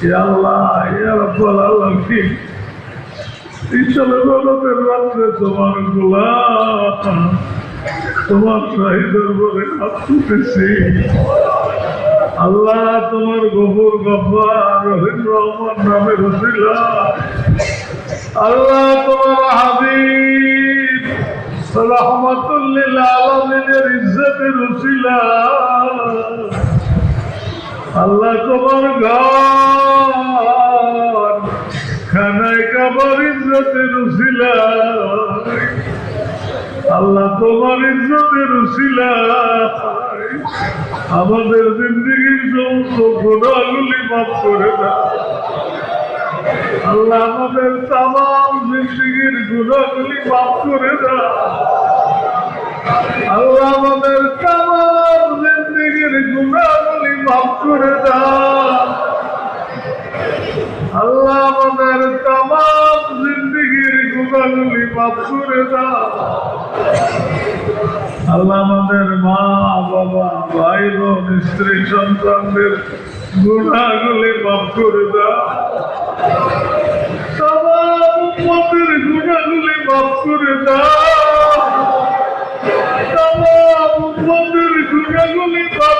আল্লাহ ইয়া রাব্বাল আলামিন তোমার গোলাম তোমার শাহিদের বলে হাত আল্লাহ তোমার গফুর গফার রহিম রহমান নামে রসিলা আল্লাহ তোমার হাবিব রহমতুল্লিল আলমিনের ইজ্জতের রসিলা আল্লাহ তোমার ঘর, খানায় কাবার ইজ্জতের আল্লাহ তোমার ইজ্জতের রসিলা আমাদের জিন্দগির সমস্ত গুণাগুলি মাফ করে দাও। আল্লাহ আমাদের তাম জিন্দগির গুণাগুলি মাফ করে দাও। আল্লাহ আমাদের করে দাও আল্লাহ আমাদের তাম জিন্দগির গুণাগুলি মাফ করে দাও। আল্লাহ আমাদের মা বাবা ভাই বোন স্ত্রী সন্তানদের গুণাগুলি মাফ করে দাও গুণাগুলি মাফ করে দাও সবার গুণাগুলি মাফ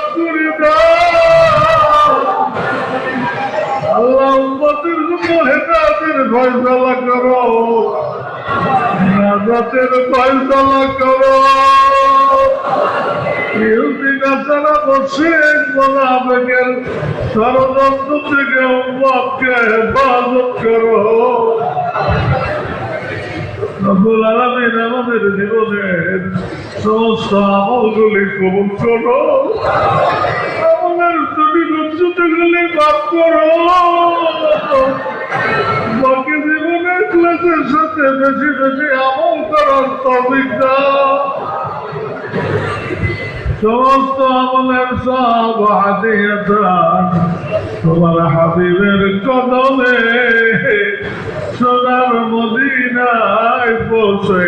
করো আমাদের জীবনের সমস্ত আমলগুলি কবুল করো আমাদের ত্রুটি লজ্জিতগুলি মাফ করো বাকি জীবনের ক্লাসের সাথে বেশি বেশি আমল করার দাও। সমস্ত আমলের সব হাদিয়াতান তোমার হাবিবের কদমে সোনার মদিনায় পৌঁছে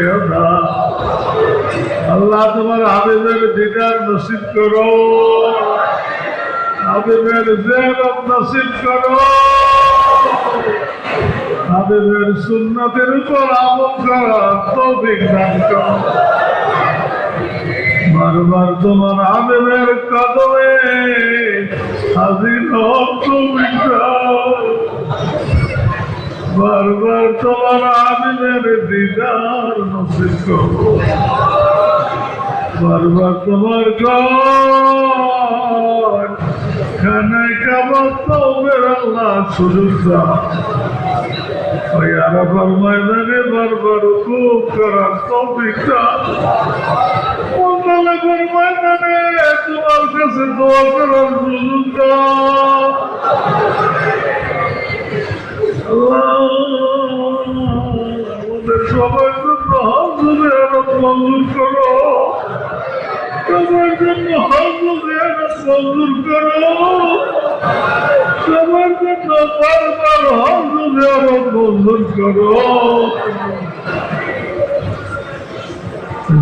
আল্লাহ, তোমার হাবিবের দিদার নসিব করো। হাবিবের জেরত নসিব করো। হাবিবের সুন্নতের উপর আমল করার তৌফিক দান করো। বারবার তোমার আমের কদমে হাজির হোক তুমি বারবার তোমার আমিনের দিদার নসিব বারবার তোমার ঘর খাবার তোমার আল্লাহ সুযোগ দাও। ওই আরাফার ময়দানে বারবার খুব করার তৌফিক দাও। মঙ্গলের ময়দানে তোমার কাছে দোয়া করার সুযোগ দাও। আমাদের সবার জন্য হাজরে আরও মঞ্জুর করো। তোমার জন্য হজরের কবুল করো তোমার জন্য বারবার হজরের কবুল করো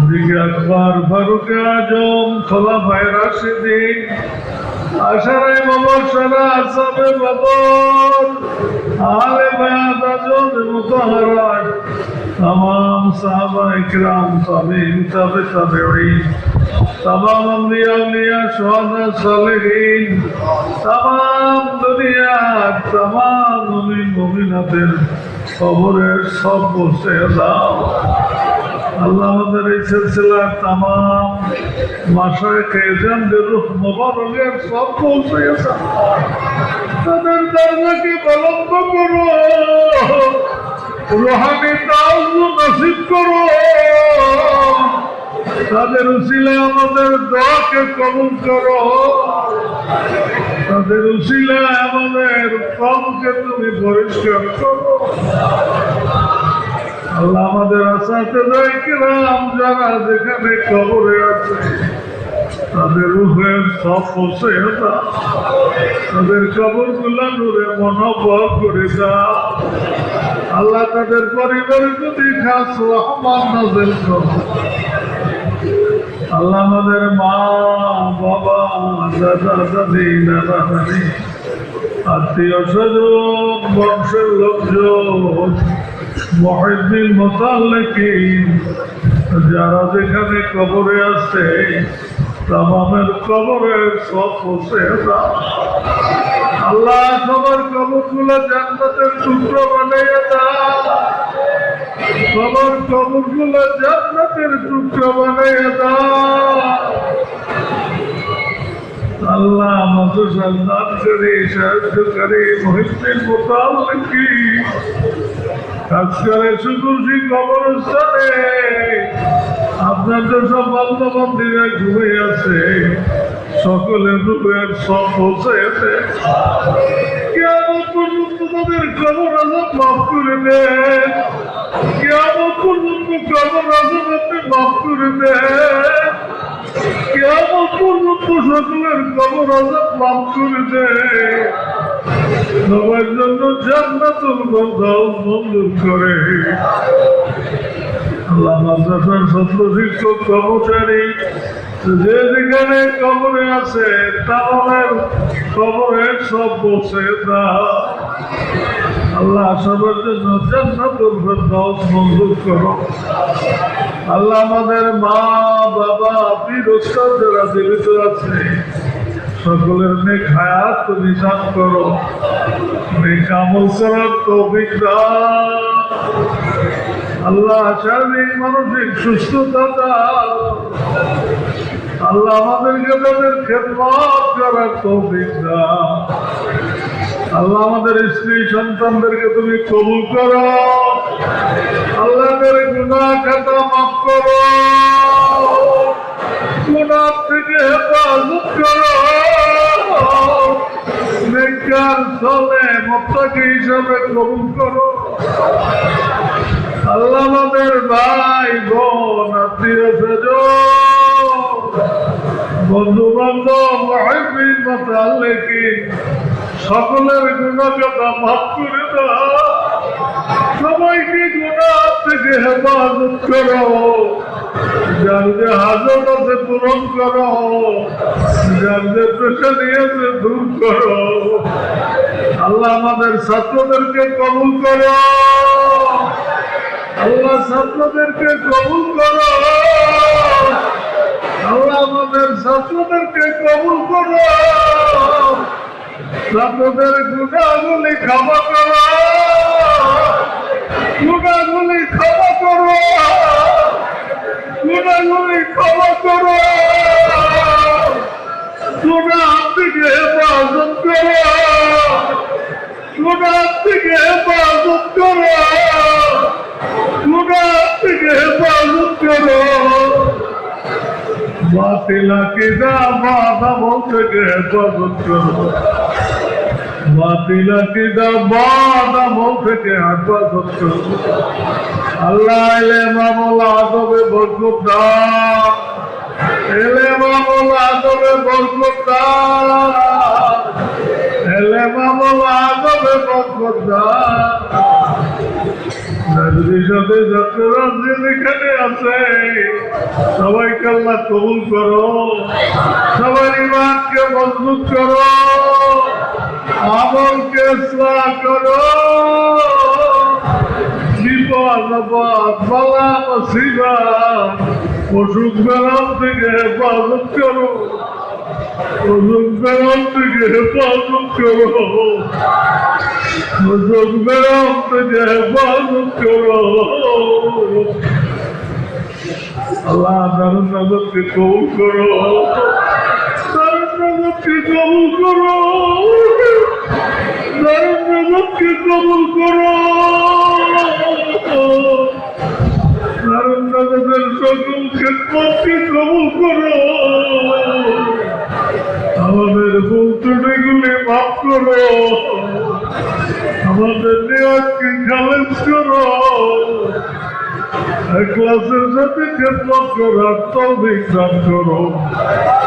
দিকে আকবর, ফারুকে আজম, খোলা ভাইরাস দিন আশারাই বাবর, সারা আসামে বাবর। আলে বায়াত আজম মুতাহারাত তমাম সাহাবা ইকরাম তাবে তাবে তাবেঈন। تمام انبیاء اولیاء شہداء صالحین تمام دنیا নবী মুমিন মুমিনাদের খবরের সব বসে দাও। আল্লাহ আমাদের এই সিলসিলা তামাম মাসায় খেয়েছেনদের রূপ মোবারকের সব পৌঁছে দাও। তাদের দরজাকে বলম্ব করো? রোহানি তাজ নসিব করো। তাদের উসিলে আমাদের দোয়াকে কবুল করো। তাদের উসিলে আমাদের কমকে তুমি পরিষ্কার করো। আল্লাহ আমাদের আসাতে কিরাম যারা যেখানে কবরে আছে, তাদের রুহের সব দাও। তাদের কবরগুলা নূরে মনোবল করে দাও। আল্লাহ তাদের পরিবারের প্রতি খাস রহমান নাজেল করো। আল্লাহ আমাদের মা, বাবা, দাদা, দাদি, নানা, নানি, আত্মীয় স্বজন, বংশের লোকজন মহিদিন মোতাল্লেকি যারা যেখানে কবরে আছে, তামামের কবরে সব বসে আল্লাহ সবার কবরগুলো জান্নাতের টুকরো বানাইয়া দাও। সবার কবরগুলো জান্নাতের টুকরো বানাইয়া দাও। আল্লাহ আমাদের সন্তান করে সাহায্য করে মহিষের মোতাল নাকি? কাজ করে শুধুজি কবরস্থানে আপনার তো সব বান্ধবন্ধীরা ঘুরে আছে। সকলের রূপের সব বসে আছে তাদের খবর আজব মাফ করে দেন কেমন পর্যন্ত খবর আজব আপনি মাফ করে দেন কেমন পর্যন্ত সকলের খবর আজাব লাভ করে দেয় সবার জন্য জান্নাতুল মঞ্জুর করে। আল্লাহ মাদ্রাসার ছাত্র শিক্ষক কর্মচারী যে যেখানে কবরে আছে তাদের কবরের সব বসে দাও আল্লাহ সবার জন্য ফেরদাউস মঞ্জুর করো। আল্লাহ আমাদের মা, বাবা, পীর ওস্তাদ যারা জীবিত আছে, সকলের নেক হায়াত তুমি দান করো। নেক আমল করার তৌফিক দাও। আল্লাহ শারীরিক মানসিক সুস্থতা আল্লাহ আমাদেরকে তাদের খেদমত করার তৌফিক দাও। আল্লাহ আমাদের স্ত্রী সন্তানদেরকে তুমি কবুল করো। আল্লাহদের গুনাহ খাতা মাফ করো। গুনাহ থেকে হেফাজত করো। নেককার চলে মত্তাকি হিসাবে কবুল করো। আল্লাহ আমাদের ভাই, বোন, আত্মীয় স্বজন বন্ধু বান্ধব মাতাল্লেকি সকলের গুণাগতা মাফ করে সবাইকে গুণাহ থেকে হেফাজত করো। যার যে হাজত আছে পূরণ করো। যার যে পেশানি আছে দূর করো। আল্লাহ আমাদের ছাত্রদেরকে কবুল করো। ছাত্রদেরকে কবুল করো। আমাদের ছাত্রদেরকে কবুল করো। ছাত্রদের গুণাগুলি ক্ষমা করো। গুণাগুলি ক্ষমা করো। গুণাগুলি ক্ষমা করো। গুণা থেকে হেফাজত করো। গুণা থেকে হেফাজত করো। গুণা থেকে হেফাজত করো বাতিলা কিদা বাধা থেকে হেফাজত করো বাতিলা কিদা বাধা থেকে হেফাজত করো আল্লাহ এলে মামল আদবে বরকত দাও এলে মামল আদবে বরকত দাও এলে মামল আদবে বরকত দাও সাথে আছে। সবাইকে আল্লাহ কবুল করো। সবার ইমানকে মজবুত করো। আমলকে করো। বিপদ, আপদ, বালা মুসিবা অসুখ বেলাম থেকে হেফাজত করো। বেলাম থেকে হেফাজত করো অসুখ বেলাম থেকে হেফাজত করো আল্লাহ দারুণ নজরকে কবুল করো দারুণ কবুল করো দারুণ কবুল করো দারুণ নজরের সকল ক্ষেত্রকে কবুল করো আমাদের ভুল ত্রুটিগুলি মাফ করো। আমাদের নিয়াজকে চ্যালেঞ্জ করো। ক্লাসের সাথে খেদমত করার দান করো।